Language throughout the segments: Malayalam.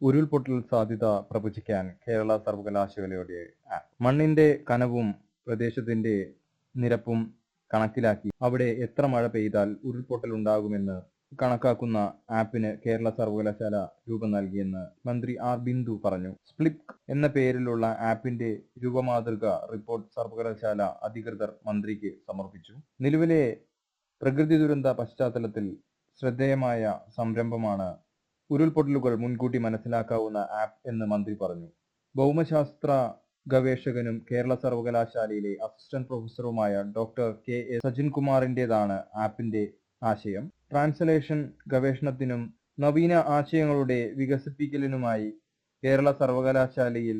ഉരുൾപൊട്ടൽ സാധ്യത പ്രവചിക്കാൻ കേരള സർവകലാശാലയുടെ ആപ്പ്. മണ്ണിന്റെ കനവും പ്രദേശത്തിന്റെ നിരപ്പും കണക്കിലാക്കി അവിടെ എത്ര മഴ പെയ്താൽ ഉരുൾപൊട്ടൽ ഉണ്ടാകുമെന്ന് കണക്കാക്കുന്ന ആപ്പിന് കേരള സർവകലാശാല രൂപം നൽകിയെന്ന് മന്ത്രി ആർ ബിന്ദു പറഞ്ഞു. സ്പ്ലിപ് എന്ന പേരിലുള്ള ആപ്പിന്റെ രൂപമാതൃക റിപ്പോർട്ട് സർവകലാശാല അധികൃതർ മന്ത്രിക്ക് സമർപ്പിച്ചു. നിലവിലെ പ്രകൃതി ദുരന്ത പശ്ചാത്തലത്തിൽ ശ്രദ്ധേയമായ സംരംഭമാണ് ഉരുൾപൊട്ടലുകൾ മുൻകൂട്ടി മനസ്സിലാക്കാവുന്ന ആപ്പ് എന്ന് മന്ത്രി പറഞ്ഞു. ഭൗമശാസ്ത്ര ഗവേഷകനും കേരള സർവകലാശാലയിലെ അസിസ്റ്റന്റ് പ്രൊഫസറുമായ ഡോക്ടർ കെ എ സജിൻ കുമാറിന്റേതാണ് ആപ്പിന്റെ ആശയം. ട്രാൻസ്ലേഷൻ ഗവേഷണത്തിനും നവീന ആശയങ്ങളുടെ വികസിപ്പിക്കലിനുമായി കേരള സർവകലാശാലയിൽ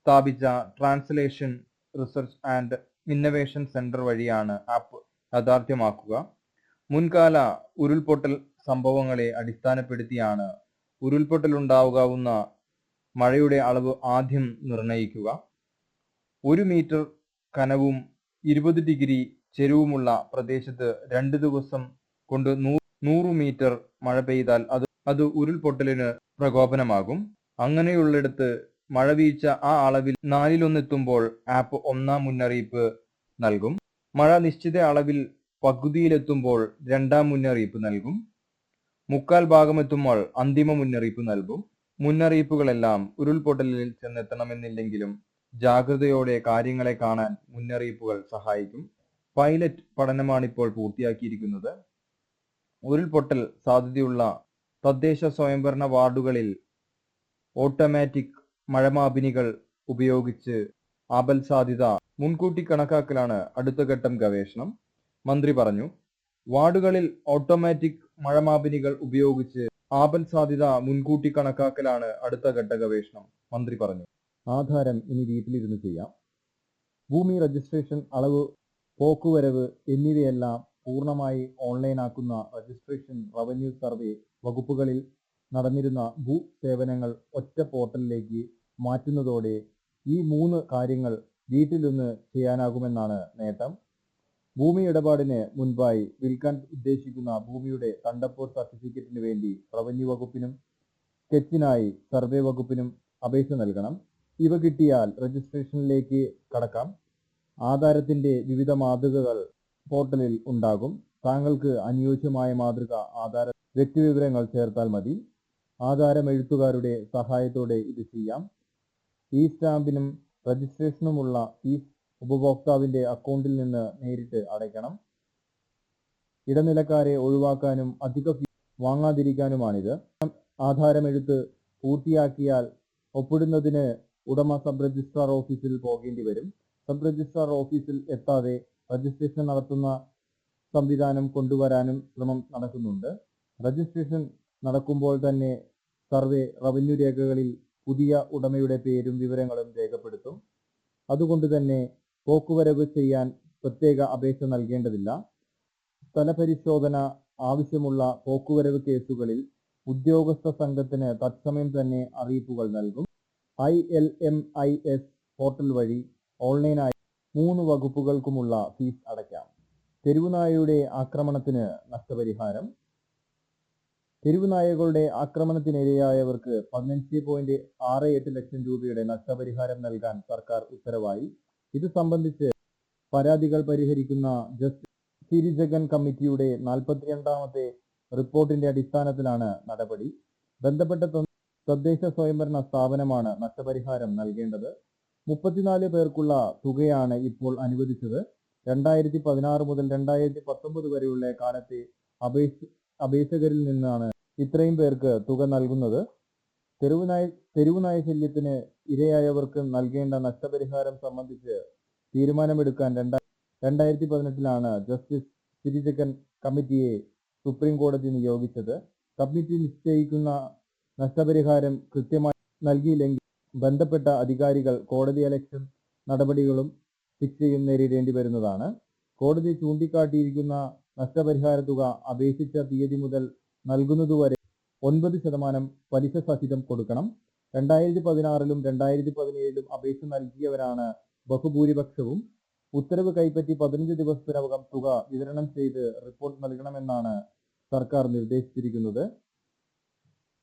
സ്ഥാപിച്ച translation research and innovation centre വഴിയാണ് ആപ്പ് യാഥാർത്ഥ്യമാക്കുക. മുൻകാല ഉരുൾപൊട്ടൽ സംഭവങ്ങളെ അടിസ്ഥാനപ്പെടുത്തിയാണ് ഉരുൾപൊട്ടലുണ്ടാകാവുന്ന മഴയുടെ അളവ് ആദ്യം നിർണയിക്കുക ഒരു മീറ്റർ കനവും ഇരുപത് ഡിഗ്രി ചെരുവുമുള്ള പ്രദേശത്ത് രണ്ട് ദിവസം കൊണ്ട് നൂറ് മീറ്റർ മഴ പെയ്താൽ അത് അത് ഉരുൾപൊട്ടലിന് പ്രകോപനമാകും. അങ്ങനെയുള്ളിടത്ത് മഴവീഴ്ച ആ അളവിൽ നാലിലൊന്നെത്തുമ്പോൾ ആപ്പ് ഒന്നാം മുന്നറിയിപ്പ് നൽകും. മഴ നിശ്ചിത അളവിൽ പകുതിയിലെത്തുമ്പോൾ രണ്ടാം മുന്നറിയിപ്പ് നൽകും. മുക്കാൽ ഭാഗമെത്തുമ്പോൾ അന്തിമ മുന്നറിയിപ്പ് നൽകും. മുന്നറിയിപ്പുകളെല്ലാം ഉരുൾപൊട്ടലിൽ ചെന്നെത്തണമെന്നില്ലെങ്കിലും ജാഗ്രതയോടെ കാര്യങ്ങളെ കാണാൻ മുന്നറിയിപ്പുകൾ സഹായിക്കും. പൈലറ്റ് പഠനമാണിപ്പോൾ പൂർത്തിയാക്കിയിരിക്കുന്നത്. ഉരുൾപൊട്ടൽ സാധ്യതയുള്ള തദ്ദേശ സ്വയംഭരണ വാർഡുകളിൽ ഓട്ടോമാറ്റിക് മഴമാപിനികൾ ഉപയോഗിച്ച് ആപൽ സാധ്യത മുൻകൂട്ടി കണക്കാക്കലാണ് അടുത്ത ഘട്ടം ഗവേഷണം. മന്ത്രി പറഞ്ഞു വാർഡുകളിൽ ഓട്ടോമാറ്റിക് മഴമാപിനികൾ ഉപയോഗിച്ച് ആപൻ സാധ്യത മുൻകൂട്ടി കണക്കാക്കലാണ് അടുത്ത ഘട്ട ഗവേഷണം മന്ത്രി പറഞ്ഞു. ആധാരം ഇനി വീട്ടിലിരുന്ന് ചെയ്യാം. ഭൂമി രജിസ്ട്രേഷൻ അളവ് പോക്കുവരവ് എന്നിവയെല്ലാം പൂർണമായി ഓൺലൈനാക്കുന്ന രജിസ്ട്രേഷൻ റവന്യൂ സർവേ വകുപ്പുകളിൽ നടന്നിരുന്ന ഭൂ സേവനങ്ങൾ ഒറ്റ പോർട്ടലിലേക്ക് മാറ്റുന്നതോടെ ഈ മൂന്ന് കാര്യങ്ങൾ വീട്ടിൽ നിന്ന് ചെയ്യാനാകുമെന്നാണ് നേട്ടം. ഭൂമി ഇടപാടിന് മുൻപായി വിൽക്കാൻ ഉദ്ദേശിക്കുന്ന ഭൂമിയുടെ തണ്ടപ്പോർ സർട്ടിഫിക്കറ്റിന് വേണ്ടി റവന്യൂ വകുപ്പിനും സ്കെച്ചിനായി സർവേ വകുപ്പിനും അപേക്ഷ നൽകണം. ഇവ കിട്ടിയാൽ രജിസ്ട്രേഷനിലേക്ക് കടക്കാം. ആധാരത്തിന്റെ വിവിധ മാതൃകകൾ പോർട്ടലിൽ ഉണ്ടാകും. താങ്കൾക്ക് അനുയോജ്യമായ മാതൃക ആധാര വ്യക്തിവിവരങ്ങൾ ചേർത്താൽ മതി. ആധാരം എഴുത്തുകാരുടെ സഹായത്തോടെ ഇത് ചെയ്യാം. ഈ സ്റ്റാമ്പിനും രജിസ്ട്രേഷനുമുള്ള ഫീസ് ഉപഭോക്താവിന്റെ അക്കൗണ്ടിൽ നിന്ന് നേരിട്ട് അടയ്ക്കണം. ഇടനിലക്കാരെ ഒഴിവാക്കാനും അധിക ഫീ വാങ്ങാതിരിക്കാനുമാണിത്. ആധാരമെഴുത്ത് പൂർത്തിയാക്കിയാൽ ഒപ്പിടുന്നതിന് ഉടമ സബ് രജിസ്ട്രാർ ഓഫീസിൽ പോകേണ്ടി വരും. സബ് രജിസ്ട്രാർ ഓഫീസിൽ എത്താതെ രജിസ്ട്രേഷൻ നടത്തുന്ന സംവിധാനം കൊണ്ടുവരാനും ശ്രമം നടക്കുന്നുണ്ട്. രജിസ്ട്രേഷൻ നടക്കുമ്പോൾ തന്നെ സർവേ റവന്യൂ രേഖകളിൽ പുതിയ ഉടമയുടെ പേരും വിവരങ്ങളും രേഖപ്പെടുത്തും. അതുകൊണ്ട് തന്നെ പോക്കുവരവ് ചെയ്യാൻ പ്രത്യേക അപേക്ഷ നൽകേണ്ടതില്ല. സ്ഥലപരിശോധന ആവശ്യമുള്ള പോക്കുവരവ് കേസുകളിൽ ഉദ്യോഗസ്ഥ സംഘത്തിന് തത്സമയം തന്നെ അറിയിപ്പുകൾ നൽകും. I L M I S portal വഴി ഓൺലൈനായി മൂന്ന് വകുപ്പുകൾക്കുമുള്ള ഫീസ് അടയ്ക്കാം. തെരുവുനായയുടെ ആക്രമണത്തിന് നഷ്ടപരിഹാരം. തെരുവുനായകളുടെ ആക്രമണത്തിനിരയായവർക്ക് പതിനഞ്ച് പോയിന്റ് ആറ് എട്ട് ലക്ഷം രൂപയുടെ നഷ്ടപരിഹാരം നൽകാൻ സർക്കാർ ഉത്തരവായി. ഇത് സംബന്ധിച്ച് പരാതികൾ പരിഹരിക്കുന്ന ജസ്റ്റിസ് സിരിജഗൻ കമ്മിറ്റിയുടെ നാൽപ്പത്തിരണ്ടാമത്തെ റിപ്പോർട്ടിന്റെ അടിസ്ഥാനത്തിലാണ് നടപടി. ബന്ധപ്പെട്ട തദ്ദേശ സ്വയംഭരണ സ്ഥാപനമാണ് നഷ്ടപരിഹാരം നൽകേണ്ടത്. മുപ്പത്തിനാല് പേർക്കുള്ള തുകയാണ് ഇപ്പോൾ അനുവദിച്ചത്. രണ്ടായിരത്തി പതിനാറ് മുതൽ രണ്ടായിരത്തി പത്തൊമ്പത് വരെയുള്ള കാലത്തെ അപേക്ഷ അപേക്ഷകരിൽ നിന്നാണ് ഇത്രയും പേർക്ക് തുക നൽകുന്നത്. തെരുവുനായ തെരുവുനായ ശല്യത്തിന് ഇരയായവർക്ക് നൽകേണ്ട നഷ്ടപരിഹാരം സംബന്ധിച്ച് തീരുമാനമെടുക്കാൻ രണ്ടാ രണ്ടായിരത്തി പതിനെട്ടിലാണ് ജസ്റ്റിസ് സിരിചക്കൻ കമ്മിറ്റിയെ സുപ്രീം കോടതി നിയോഗിച്ചത്. കമ്മിറ്റി നിശ്ചയിക്കുന്ന നഷ്ടപരിഹാരം കൃത്യമായി നൽകിയില്ലെങ്കിൽ ബന്ധപ്പെട്ട അധികാരികൾ കോടതി അലക്ഷൻ നടപടികളും ശിക്ഷയും നേരിടേണ്ടി വരുന്നതാണ്. കോടതി ചൂണ്ടിക്കാട്ടിയിരിക്കുന്ന നഷ്ടപരിഹാര തുക അപേക്ഷിച്ച തീയതി മുതൽ നൽകുന്നതുവരെ ഒൻപത് ശതമാനം പലിശ സഹിതം കൊടുക്കണം. രണ്ടായിരത്തി പതിനാറിലും രണ്ടായിരത്തി പതിനേഴിലും അപേക്ഷ നൽകിയവരാണ് ബഹുഭൂരിപക്ഷവും. ഉത്തരവ് കൈപ്പറ്റി പതിനഞ്ച് ദിവസത്തിനകം തുക വിതരണം ചെയ്ത് റിപ്പോർട്ട് നൽകണമെന്നാണ് സർക്കാർ നിർദ്ദേശിച്ചിരിക്കുന്നത്.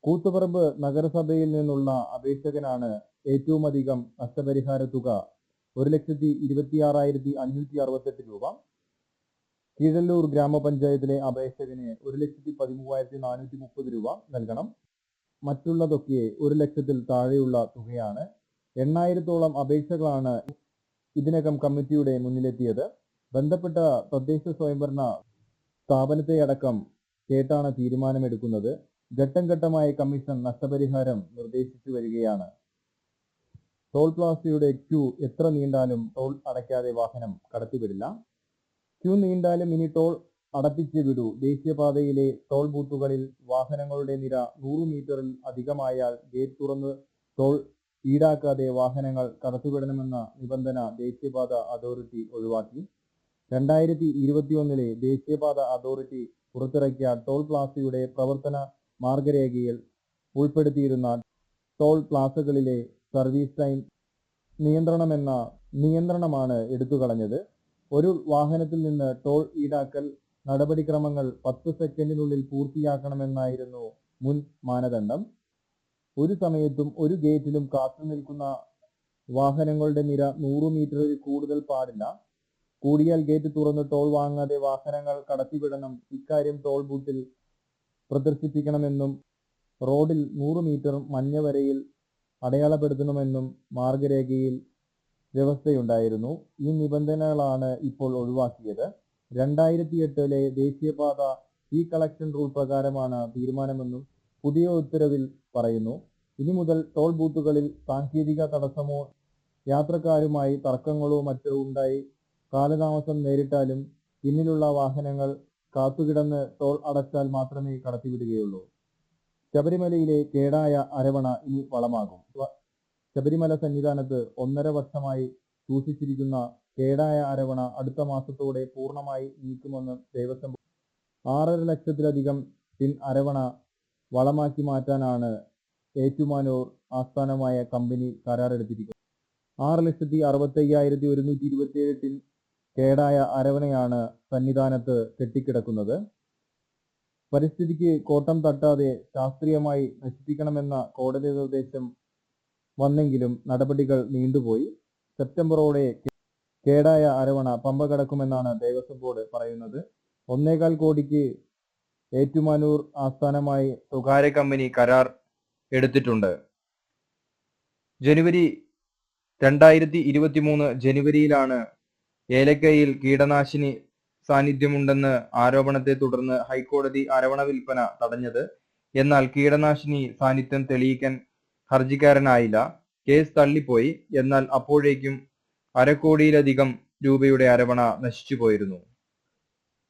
കൂത്തുപറമ്പ് നഗരസഭയിൽ നിന്നുള്ള അപേക്ഷകനാണ് ഏറ്റവും അധികം നഷ്ടപരിഹാര തുക ഒരു ലക്ഷത്തി ഇരുപത്തി ആറായിരത്തി അഞ്ഞൂറ്റി അറുപത്തെട്ട് രൂപ. കീഴല്ലൂർ ഗ്രാമപഞ്ചായത്തിലെ അപേക്ഷകന് ഒരു ലക്ഷത്തി പതിമൂവായിരത്തി നാനൂറ്റി മുപ്പത് രൂപ നൽകണം. മറ്റുള്ളതൊക്കെ ഒരു ലക്ഷത്തിൽ താഴെയുള്ള തുകയാണ്. എണ്ണായിരത്തോളം അപേക്ഷകളാണ് ഇതിനകം കമ്മിറ്റിയുടെ മുന്നിലെത്തിയത്. ബന്ധപ്പെട്ട തദ്ദേശ സ്വയംഭരണ സ്ഥാപനത്തെ അടക്കം കേട്ടാണ് തീരുമാനമെടുക്കുന്നത്. ഘട്ടം ഘട്ടമായി കമ്മീഷൻ നഷ്ടപരിഹാരം നിർദ്ദേശിച്ചു വരികയാണ്. ടോൾ പ്ലാസയുടെ ക്യൂ എത്ര നീണ്ടാലും ടോൾ അടയ്ക്കാതെ വാഹനം കടത്തിവിടില്ല. ക്യൂ നീണ്ടാലും ഇനി ടോൾ അടപ്പിച്ച് വിടൂ. ദേശീയപാതയിലെ ടോൾ ബൂത്തുകളിൽ വാഹനങ്ങളുടെ നിര നൂറ് മീറ്ററിൽ അധികമായാൽ ഗേറ്റ് തുറന്ന് ടോൾ ഈടാക്കാതെ വാഹനങ്ങൾ കടത്തിവിടണമെന്ന നിബന്ധന ദേശീയപാത അതോറിറ്റി ഒഴിവാക്കി. രണ്ടായിരത്തി ഇരുപത്തിയൊന്നിലെ ദേശീയപാത അതോറിറ്റി പുറത്തിറക്കിയ ടോൾ പ്ലാസയുടെ പ്രവർത്തന മാർഗരേഖയിൽ ഉൾപ്പെടുത്തിയിരുന്ന ടോൾ പ്ലാസകളിലെ സർവീസ് ടൈം നിയന്ത്രണമെന്ന നിയന്ത്രണമാണ് എടുത്തുകളഞ്ഞത്. ഒരു വാഹനത്തിൽ നിന്ന് ടോൾ ഈടാക്കൽ നടപടിക്രമങ്ങൾ പത്ത് സെക്കൻഡിനുള്ളിൽ പൂർത്തിയാക്കണമെന്നായിരുന്നു മുൻ മാനദണ്ഡം. ഒരു സമയത്തും ഒരു ഗേറ്റിലും കാത്തു നിൽക്കുന്ന വാഹനങ്ങളുടെ നിര നൂറ് മീറ്ററിൽ കൂടുതൽ പാടില്ല. കൂടിയാൽ ഗേറ്റ് തുറന്ന് ടോൾ വാങ്ങാതെ വാഹനങ്ങൾ കടത്തിവിടണം. ഇക്കാര്യം ടോൾ ബൂത്തിൽ പ്രദർശിപ്പിക്കണമെന്നും റോഡിൽ നൂറ് മീറ്റർ മഞ്ഞ വരയിൽ അടയാളപ്പെടുത്തണമെന്നും മാർഗരേഖയിൽ വ്യവസ്ഥയുണ്ടായിരുന്നു. ഈ നിബന്ധനകളാണ് ഇപ്പോൾ ഒഴിവാക്കിയത്. രണ്ടായിരത്തി എട്ടിലെ ദേശീയപാത ഈ കളക്ഷൻ റൂൾ പ്രകാരമാണ് തീരുമാനമെന്നും പുതിയ ഉത്തരവിൽ പറയുന്നു. ഇനി മുതൽ ടോൾ ബൂത്തുകളിൽ സാങ്കേതിക തടസ്സമോ യാത്രക്കാരുമായി തർക്കങ്ങളോ മറ്റോ ഉണ്ടായി കാലതാമസം നേരിട്ടാലും പിന്നിലുള്ള വാഹനങ്ങൾ കാത്തുകിടന്ന് ടോൾ അടച്ചാൽ മാത്രമേ കടത്തിവിടുകയുള്ളൂ. ശബരിമലയിലെ കേടായ അരവണ ഇനി വളമാകും. ശബരിമല സന്നിധാനത്ത് ഒന്നര വർഷമായി സൂക്ഷിച്ചിരിക്കുന്ന കേടായ അരവണ അടുത്ത മാസത്തോടെ പൂർണമായി നീക്കുമെന്ന് ദേവസ്വം ആറര ലക്ഷത്തിലധികം ടിൻ അരവണ വളമാക്കി മാറ്റാനാണ് ഏറ്റുമാനൂർ ആസ്ഥാനമായ കമ്പനി കരാറെടുത്തിരിക്കുന്നത്. ആറ് ലക്ഷത്തി അറുപത്തി അയ്യായിരത്തി ഒരുന്നൂറ്റി ഇരുപത്തിയേഴ് ടിൻ കേടായ അരവണയാണ് സന്നിധാനത്ത് കെട്ടിക്കിടക്കുന്നത്. പരിസ്ഥിതിക്ക് കോട്ടം തട്ടാതെ ശാസ്ത്രീയമായി നശിപ്പിക്കണമെന്ന കോടതി നിർദ്ദേശം വന്നെങ്കിലും നടപടികൾ നീണ്ടുപോയി. സെപ്റ്റംബറോടെ കേടായ അരവണ പമ്പ കടക്കുമെന്നാണ് ദേവസ്വം ബോർഡ് പറയുന്നത്. ഒന്നേകാൽ കോടിക്ക് ഏറ്റുമാനൂർ ആസ്ഥാനമായി സ്വകാര്യ കമ്പനി കരാർ എടുത്തിട്ടുണ്ട്. ജനുവരി രണ്ടായിരത്തി ഇരുപത്തി മൂന്ന് ജനുവരിയിലാണ് ഏലക്കയിൽ കീടനാശിനി സാന്നിധ്യമുണ്ടെന്ന് ആരോപണത്തെ തുടർന്ന് ഹൈക്കോടതി അരവണ വിൽപ്പന തടഞ്ഞത്. എന്നാൽ കീടനാശിനി സാന്നിധ്യം തെളിയിക്കാൻ ഹർജിക്കാരനായില്ല. കേസ് തള്ളിപ്പോയി. എന്നാൽ അപ്പോഴേക്കും അരക്കോടിയിലധികം രൂപയുടെ അരവണ നശിച്ചു പോയിരുന്നു.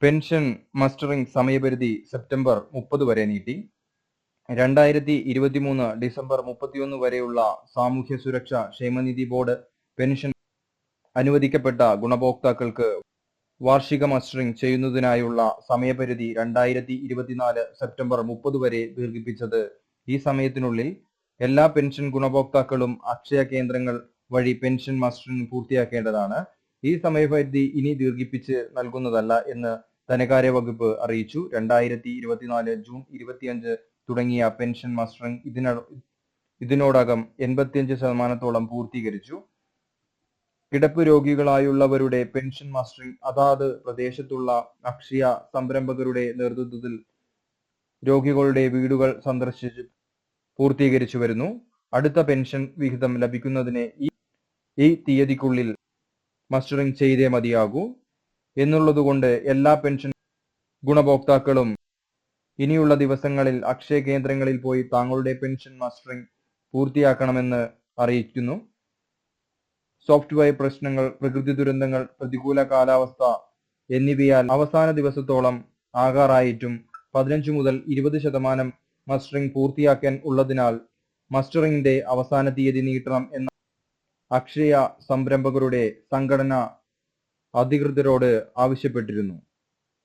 പെൻഷൻ മസ്റ്ററിംഗ് സമയപരിധി സെപ്റ്റംബർ മുപ്പത് വരെ നീട്ടി. രണ്ടായിരത്തി ഇരുപത്തിമൂന്ന് ഡിസംബർ മുപ്പത്തിയൊന്ന് വരെയുള്ള സാമൂഹ്യ സുരക്ഷ ക്ഷേമനിധി ബോർഡ് പെൻഷൻ അനുവദിക്കപ്പെട്ട ഗുണഭോക്താക്കൾക്ക് വാർഷിക മസ്റ്ററിംഗ് ചെയ്യുന്നതിനായുള്ള സമയപരിധി രണ്ടായിരത്തി ഇരുപത്തിനാല് സെപ്റ്റംബർ മുപ്പത് വരെ ദീർഘിപ്പിച്ചത് ഈ സമയത്തിനുള്ളിൽ എല്ലാ പെൻഷൻ ഗുണഭോക്താക്കളും അക്ഷയ കേന്ദ്രങ്ങൾ വഴി പെൻഷൻ മസ്റ്ററിംഗ് പൂർത്തിയാക്കേണ്ടതാണ്. ഈ സമയപരിധി ഇനി ദീർഘിപ്പിച്ച് നൽകുന്നതല്ല എന്ന് ധനകാര്യ വകുപ്പ് അറിയിച്ചു. രണ്ടായിരത്തി ഇരുപത്തിനാല് ജൂൺ ഇരുപത്തിയഞ്ച് തുടങ്ങിയ പെൻഷൻ മസ്റ്ററിംഗ് ഇതിന ഇതിനോടകം എൺപത്തിയഞ്ച് ശതമാനത്തോളം പൂർത്തീകരിച്ചു. കിടപ്പ് രോഗികളായുള്ളവരുടെ പെൻഷൻ മസ്റ്ററിംഗ് അതാത് പ്രദേശത്തുള്ള അക്ഷയ സംരംഭകരുടെ നേതൃത്വത്തിൽ രോഗികളുടെ വീടുകൾ സന്ദർശിച്ച് പൂർത്തീകരിച്ചു വരുന്നു. അടുത്ത പെൻഷൻ വിഹിതം ലഭിക്കുന്നതിന് ഈ തീയതിക്കുള്ളിൽ മസ്റ്ററിംഗ് ചെയ്തേ മതിയാകൂ. എന്നുള്ളതുകൊണ്ട് എല്ലാ പെൻഷൻ ഗുണഭോക്താക്കളും ഇനിയുള്ള ദിവസങ്ങളിൽ അക്ഷയ കേന്ദ്രങ്ങളിൽ പോയി താങ്കളുടെ പെൻഷൻ മസ്റ്ററിംഗ് പൂർത്തിയാക്കണമെന്ന് അറിയിക്കുന്നു. സോഫ്റ്റ്വെയർ പ്രശ്നങ്ങൾ പ്രകൃതി ദുരന്തങ്ങൾ പ്രതികൂല കാലാവസ്ഥ എന്നിവയാൽ അവസാന ദിവസത്തോളം ആകാറായിട്ടും പതിനഞ്ച് മുതൽ ഇരുപത് ശതമാനം മസ്റ്ററിംഗ് പൂർത്തിയാക്കാൻ ഉള്ളതിനാൽ മസ്റ്ററിംഗിന്റെ അവസാന തീയതി നീട്ടണം എന്ന അക്ഷയ സംരംഭകരുടെ സംഘടന അധികൃതരോട് ആവശ്യപ്പെട്ടിരുന്നു.